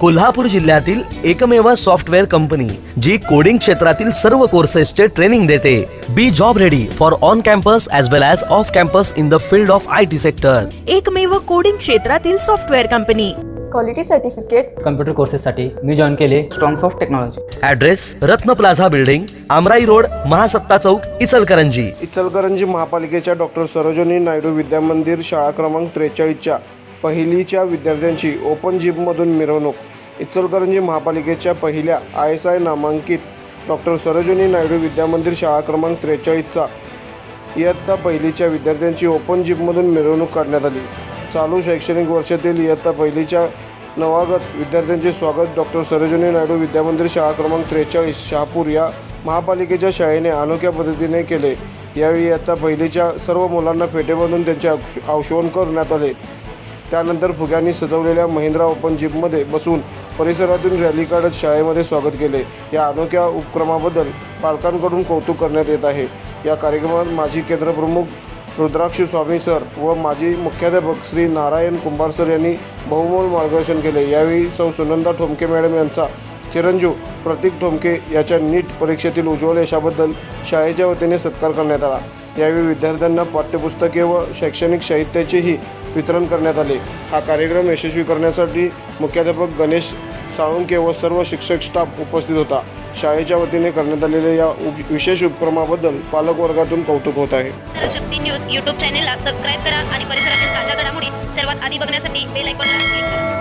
कोल्हापूर जिल्ह्यातील एकमेव software company जी coding क्षेत्रातील सर्व कोर्सेसचे ट्रेनिंग देते. Be job ready for on campus as well as off campus in the field of I T sector एकमेव coding क्षेत्रातील software company. Quality certificate computer कोर्सेससाठी मी join केले. Strongs of technology address Ratna plaza building Amrai road Mahasatta Chowk Ichalkaranji. Ichalkaranji महापालिकेच्या doctor Sarojini Naidu Vidyamandir शाळा क्रमांक त्रेचाळीसच्या. पहिलीच्या विद्यार्थ्यांची open जिममधून मिरवणूक. इचलकरंजी महापालिकेच्या पहिल्या आय एस आय नामांकित डॉक्टर सरोजिनी नायडू विद्यामंदिर शाळा क्रमांक त्रेचाळीसचा. इयत्ता पहिलीच्या विद्यार्थ्यांची ओपन जिममधून मिरवणूक काढण्यात आली. चालू शैक्षणिक वर्षातील इयत्ता पहिलीच्या नवागत विद्यार्थ्यांचे स्वागत डॉक्टर सरोजिनी नायडू विद्यामंदिर शाळा क्रमांक त्रेचाळीस शहापूर या महापालिकेच्या शाळेने अनोख्या पद्धतीने केले. यावेळी इयत्ता पहिलीच्या सर्व मुलांना फेटेमधून त्यांचे औक्ष- औक्षवण करण्यात आले. त्यानंतर फुग्यांनी सजवलेल्या महिंद्रा ओपन जिममध्ये बसून परिसरातून रॅली काढत शाळेमध्ये स्वागत केले. या अनोख्या उपक्रमाबद्दल पालकांकडून कौतुक करण्यात येत आहे. या कार्यक्रमात माजी केंद्रप्रमुख रुद्राक्ष स्वामी सर व माजी मुख्याध्यापक श्री नारायण कुंभार सर यांनी बहुमोल मार्गदर्शन केले. यावेळी सौ सुनंदा ठोमके मॅडम यांचा चिरंजीव प्रतीक ठोमके याच्या नीट परीक्षेतील उज्ज्वल यशाबद्दल शाळेच्या वतीने सत्कार करण्यात आला. यावेळी विद्यार्थ्यांना पाठ्यपुस्तके व शैक्षणिक साहित्याचेही वितरण करण्यात आले. हा कार्यक्रम यशस्वी करण्यासाठी मुख्याध्यापक गणेश साळुंके व सर्व शिक्षक स्टाफ उपस्थित होता. शाळेच्या वतीने करण्यात आलेल्या या विशेष उपक्रमाबद्दल पालक वर्गातून कौतुक होत आहे. शक्ती न्यूज यूट्यूब चॅनेलला सबस्क्राईब करा आणि परिसरातील ताज्या घडामोडी सर्वात आधी बघण्यासाठी बेल आयकॉनला क्लिक करा.